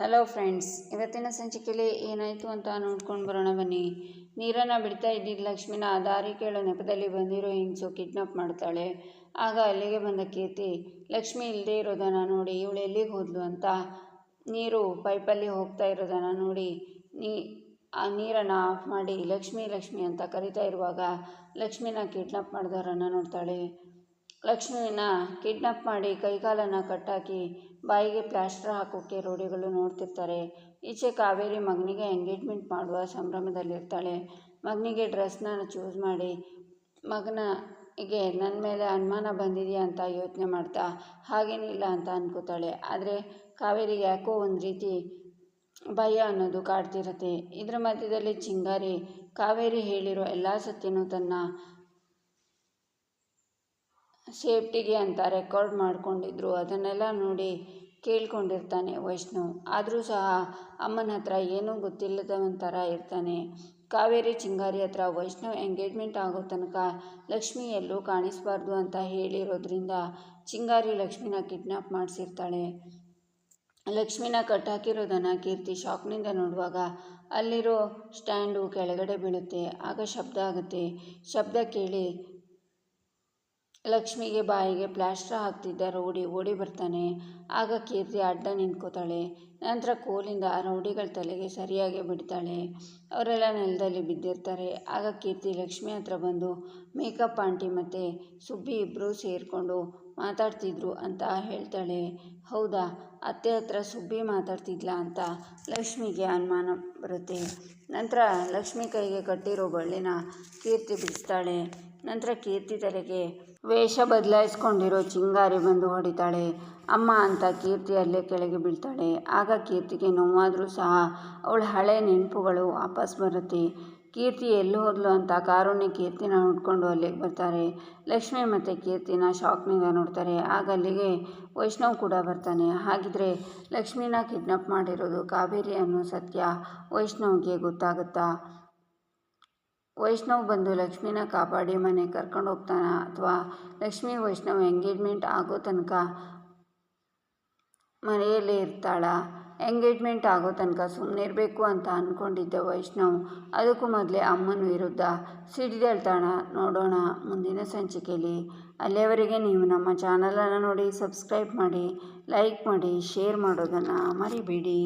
Hello friends ಇವತ್ತಿನ ಸಂಚಿಕೆಯಲ್ಲಿ ಏನಾಯಿತು ಅಂತ ನೋಡ್ಕೊಂಡು ಬರೋಣ ಬನ್ನಿ. ನೀರನ್ನು ಬಿಡ್ತಾ ಇದ್ದಿದ್ದ ಲಕ್ಷ್ಮಿನ ದಾರಿ ಕೇಳೋ ನೆಪದಲ್ಲಿ ಬಂದಿರೋ ಹೆಂಗಸು ಕಿಡ್ನಾಪ್ ಮಾಡ್ತಾಳೆ. ಆಗ ಅಲ್ಲಿಗೆ ಬಂದ ಕೀರ್ತಿ, ಲಕ್ಷ್ಮಿ ಇಲ್ಲದೆ ಇರೋದನ್ನ ನೋಡಿ, ಇವಳು ಎಲ್ಲಿಗೆ ಹೋದ್ಲು ಅಂತ? ನೀರು ಪೈಪಲ್ಲಿ ಹೋಗ್ತಾ ಇರೋದನ್ನ ನೋಡಿ, ನೀ, ಆ ನೀರನ್ನು ಆಫ್ ಮಾಡಿ, ಲಕ್ಷ್ಮಿ ಲಕ್ಷ್ಮಿ ಅಂತ ಕರಿತಾ ಇರುವಾಗ ಲಕ್ಷ್ಮಿನ ಕಿಡ್ನಾಪ್ ಮಾಡಿದವರನ್ನು ನೋಡ್ತಾಳೆ. ಲಕ್ಷ್ಮಿನ ಕಿಡ್ನಾಪ್ ಮಾಡಿ ಕೈಕಾಲನ್ನು ಕಟ್ಟಾಕಿ ಬಾಯಿಗೆ ಪ್ಲಾಸ್ಟರ್ ಹಾಕೋಕ್ಕೆ ರೋಡಿಗಳು ನೋಡ್ತಿರ್ತಾರೆ. ಈಚೆ ಕಾವೇರಿ ಮಗನಿಗೆ ಎಂಗೇಜ್ಮೆಂಟ್ ಮಾಡುವ ಸಂಭ್ರಮದಲ್ಲಿರ್ತಾಳೆ. ಮಗನಿಗೆ ಡ್ರೆಸ್ನ ಚೂಸ್ ಮಾಡಿ, ಮಗನಿಗೆ ನನ್ನ ಮೇಲೆ ಅನುಮಾನ ಬಂದಿದೆಯಾ ಅಂತ ಯೋಚನೆ ಮಾಡ್ತಾ, ಹಾಗೇನಿಲ್ಲ ಅಂತ ಅನ್ಕೋತಾಳೆ. ಆದರೆ ಕಾವೇರಿಗೆ ಯಾಕೋ ಒಂದು ರೀತಿ ಭಯ ಅನ್ನೋದು ಕಾಡ್ತಿರುತ್ತೆ. ಇದರ ಮಧ್ಯದಲ್ಲಿ ಚಿಂಗಾರಿ, ಕಾವೇರಿ ಹೇಳಿರೋ ಎಲ್ಲ ಸತ್ಯನೂ ತನ್ನ ಸೇಫ್ಟಿಗೆ ಅಂತ ರೆಕಾರ್ಡ್ ಮಾಡಿಕೊಂಡಿದ್ರು. ಅದನ್ನೆಲ್ಲ ನೋಡಿ ಕೇಳ್ಕೊಂಡಿರ್ತಾನೆ ವೈಷ್ಣವ್ ಆದರೂ ಸಹ ಅಮ್ಮನ ಹತ್ರ ಏನೂ ಗೊತ್ತಿಲ್ಲದವಂಥರ ಇರ್ತಾನೆ. ಕಾವೇರಿ ಚಿಂಗಾರಿ ಹತ್ರ ವೈಷ್ಣವ್ ಎಂಗೇಜ್ಮೆಂಟ್ ಆಗೋ ತನಕ ಲಕ್ಷ್ಮಿ ಎಲ್ಲೂ ಕಾಣಿಸ್ಬಾರ್ದು ಅಂತ ಹೇಳಿರೋದ್ರಿಂದ ಚಿಂಗಾರಿ ಲಕ್ಷ್ಮಿನ ಕಿಡ್ನಾಪ್ ಮಾಡಿಸಿರ್ತಾಳೆ. ಲಕ್ಷ್ಮಿನ ಕಟ್ಟಾಕಿರೋದನ್ನು ಕೀರ್ತಿ ಶಾಕ್ನಿಂದ ನೋಡುವಾಗ ಅಲ್ಲಿರೋ ಸ್ಟ್ಯಾಂಡು ಕೆಳಗಡೆ ಬೀಳುತ್ತೆ. ಆಗ ಶಬ್ದ ಆಗುತ್ತೆ. ಶಬ್ದ ಕೇಳಿ ಲಕ್ಷ್ಮಿಗೆ ಬಾಯಿಗೆ ಪ್ಲಾಸ್ಟರ್ ಹಾಕ್ತಿದ್ದ ರೌಡಿ ಓಡಿ ಬರ್ತಾನೆ. ಆಗ ಕೀರ್ತಿ ಅಡ್ಡ ನಿಂತ್ಕೋತಾಳೆ. ನಂತರ ಕೋಲಿಂದ ಆ ರೌಡಿಗಳ ತಲೆಗೆ ಸರಿಯಾಗಿ ಬಿಡ್ತಾಳೆ. ಅವರೆಲ್ಲ ನೆಲದಲ್ಲಿ ಬಿದ್ದಿರ್ತಾರೆ. ಆಗ ಕೀರ್ತಿ ಲಕ್ಷ್ಮಿ ಹತ್ರ ಬಂದು, ಮೇಕಪ್ ಆಂಟಿ ಮತ್ತು ಸುಬ್ಬಿ ಇಬ್ಬರೂ ಸೇರಿಕೊಂಡು ಮಾತಾಡ್ತಿದ್ರು ಅಂತ ಹೇಳ್ತಾಳೆ. ಹೌದಾ? ಅತ್ತೆ ಹತ್ರ ಸುಬ್ಬಿ ಮಾತಾಡ್ತಿದ್ಲಾ ಅಂತ ಲಕ್ಷ್ಮಿಗೆ ಅನುಮಾನ ಬರುತ್ತೆ. ನಂತರ ಲಕ್ಷ್ಮಿ ಕೈಗೆ ಕಟ್ಟಿರೋ ಬಳ್ಳಿನ ಕೀರ್ತಿ ಬಿಡಿಸ್ತಾಳೆ. ನಂತರ ಕೀರ್ತಿ ತಲೆಗೆ ವೇಷ ಬದಲಾಯಿಸ್ಕೊಂಡಿರೋ ಚಿಂಗಾರಿ ಬಂದು ಹೊಡಿತಾಳೆ. ಅಮ್ಮ ಅಂತ ಕೀರ್ತಿ ಅಲ್ಲೇ ಕೆಳಗೆ ಬೀಳ್ತಾಳೆ. ಆಗ ಕೀರ್ತಿಗೆ ನೋವಾದರೂ ಸಹ ಅವಳ ಹಳೆ ನೆನಪುಗಳು ವಾಪಸ್ ಬರುತ್ತೆ. ಕೀರ್ತಿ ಎಲ್ಲಿ ಹೋದ್ಲು ಅಂತ ಕಾರುಣ್ಯ ಕೀರ್ತಿನ ಹುಡ್ಕೊಂಡು ಅಲ್ಲಿಗೆ ಬರ್ತಾರೆ. ಲಕ್ಷ್ಮಿ ಮತ್ತು ಕೀರ್ತಿನ ಶಾಕ್ನಿಂದ ನೋಡ್ತಾರೆ. ಆಗ ಅಲ್ಲಿಗೆ ವೈಷ್ಣವ್ ಕೂಡ ಬರ್ತಾನೆ. ಹಾಗಿದ್ರೆ ಲಕ್ಷ್ಮಿನ ಕಿಡ್ನಾಪ್ ಮಾಡಿರೋದು ಕಾವೇರಿ ಅನ್ನೋ ಸತ್ಯ ವೈಷ್ಣವ್ಗೆ ಗೊತ್ತಾಗುತ್ತಾ? ವೈಷ್ಣವ್ ಬಂದು ಲಕ್ಷ್ಮಿನ ಕಾಪಾಡಿ ಮನೆ ಕರ್ಕೊಂಡು ಹೋಗ್ತಾನ ಅಥವಾ ಲಕ್ಷ್ಮಿ ವೈಷ್ಣವ್ ಎಂಗೇಜ್ಮೆಂಟ್ ಆಗೋ ತನಕ ಮನೆಯಲ್ಲೇ ಇರ್ತಾಳ. ಎಂಗೇಜ್ಮೆಂಟ್ ಆಗೋ ತನಕ ಸುಮ್ಮನೆ ಇರಬೇಕು ಅಂತ ಅಂದ್ಕೊಂಡಿದ್ದ ವೈಷ್ಣವ್. ಅದಕ್ಕೂ ಮೊದಲೇ ಅಮ್ಮನ ವಿರುದ್ಧ ಸಿಡಿದೇಳ್ತಾಳ ನೋಡೋಣ ಮುಂದಿನ ಸಂಚಿಕೆಯಲ್ಲಿ ಅಲ್ಲಿಯವರೆಗೆ ನೀವು ನಮ್ಮ ಚಾನಲನ್ನು ನೋಡಿ ಸಬ್ಸ್ಕ್ರೈಬ್ ಮಾಡಿ, ಲೈಕ್ ಮಾಡಿ, ಶೇರ್ ಮಾಡೋದನ್ನು ಮರಿಬೇಡಿ.